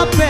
앞에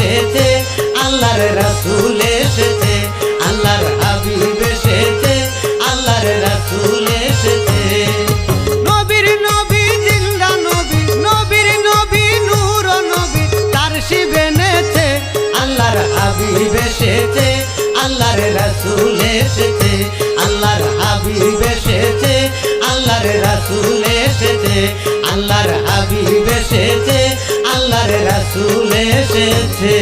এসেছে, আল্লাহর রাসূল এসেছে, আল্লাহর হাবিব এসেছে, আল্লাহর রাসূল এসেছে। নবীর নবী, জিন্দা নবী, নবীর নবী, নূর নবী, তার শিব এনেছে, আল্লাহর হাবিব এসেছে, আল্লাহর রাসূল এসেছে, আল্লাহর হাবিব এসেছে, আল্লাহর রাসূল এসেছে, আল্লাহর হাবিব এসেছে আল্লাহর রাসুল এসেছে।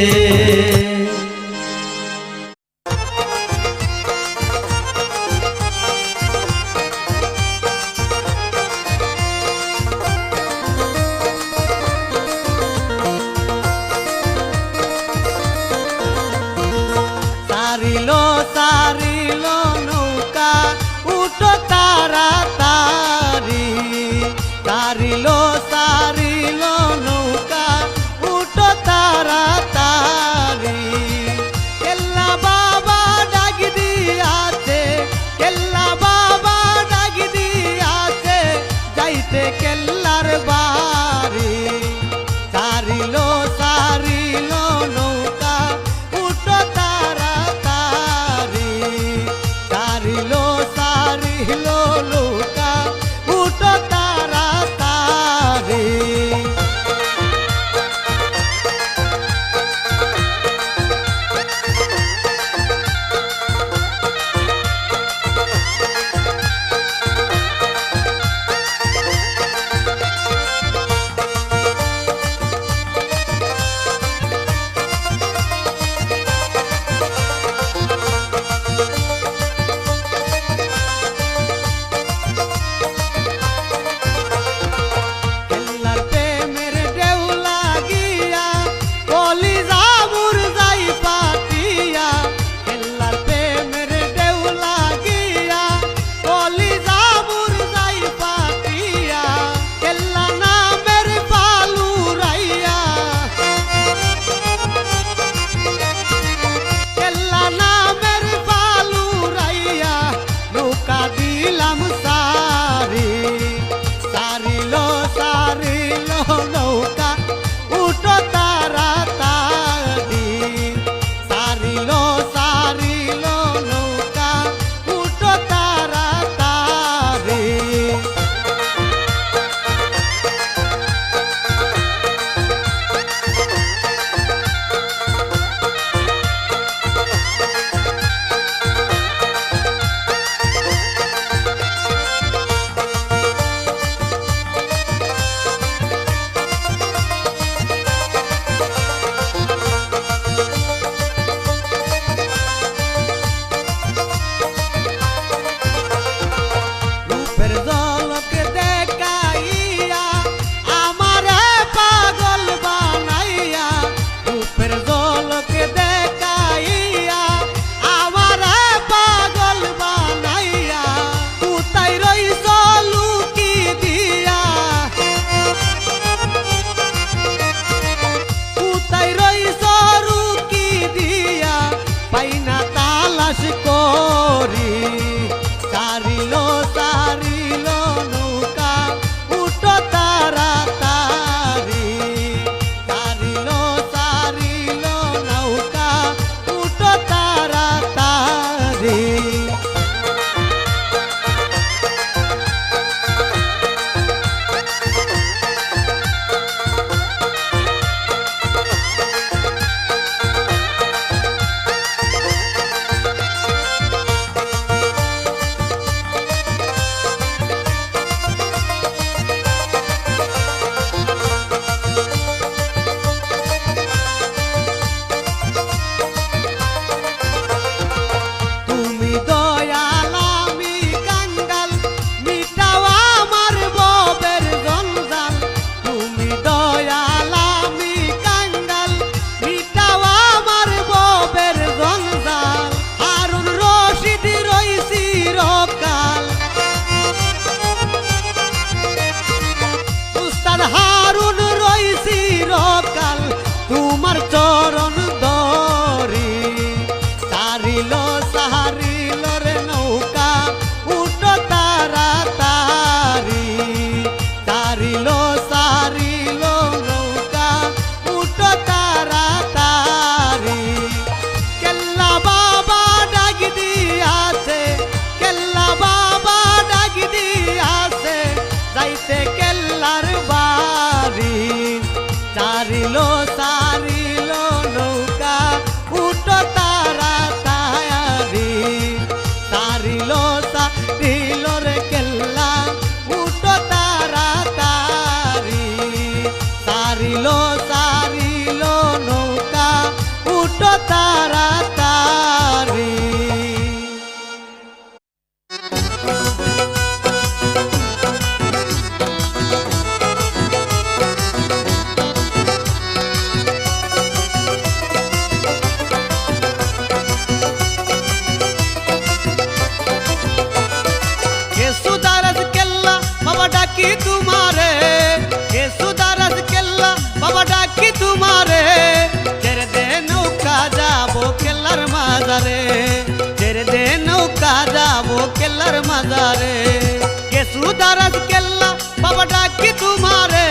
He আমরা যাব কেল্লার মাজারে কেসু দারাজ কেল্লা বাবা ডাকি তোমারে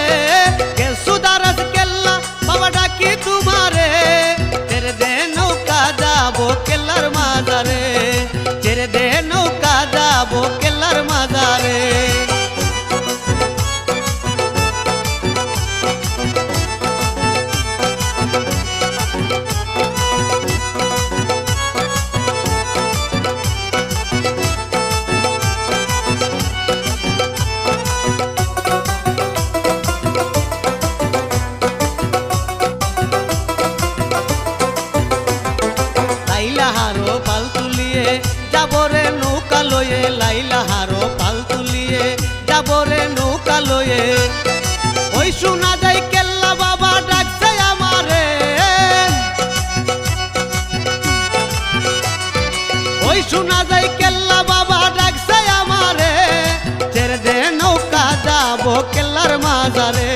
হারো পাল তুলিয়ে যাবরে নৌকা লয়ে ওই শোনা যায় কেল্লা বাবা ডাকছে আমারে। ওই শোনা যায় কেল্লা বাবা ডাকছে আমারে। ছেড়ে দে নৌকা, যাব কেল্লার মাজারে।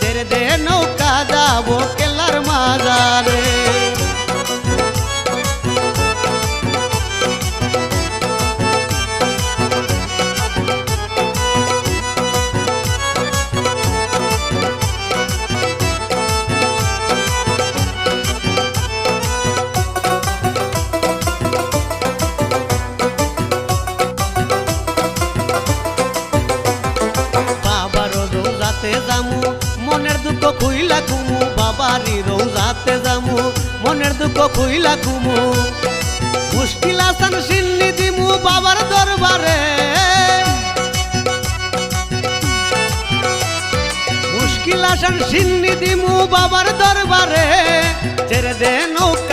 ছেড়ে দে নৌকা, যাব কেল্লার দিমু বাবার দরবারে ছেড়ে দে নৌকা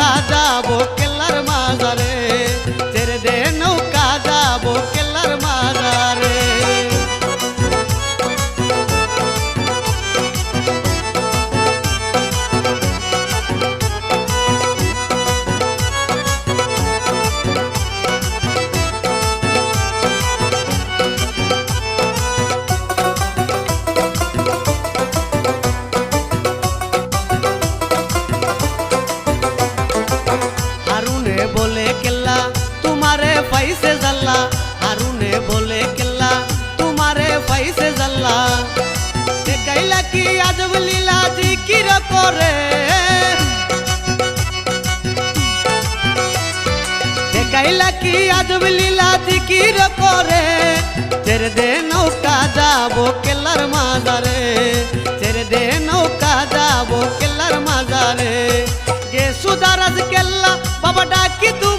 আজব লীলা জিকির করে। ছেড়ে দে নৌকা, যাব কেলার মাজারে। ছেড়ে দে নৌকা, যাব কেলার মাজারে। গে সুদারাজ কেল্লা বাবা ডাকি তু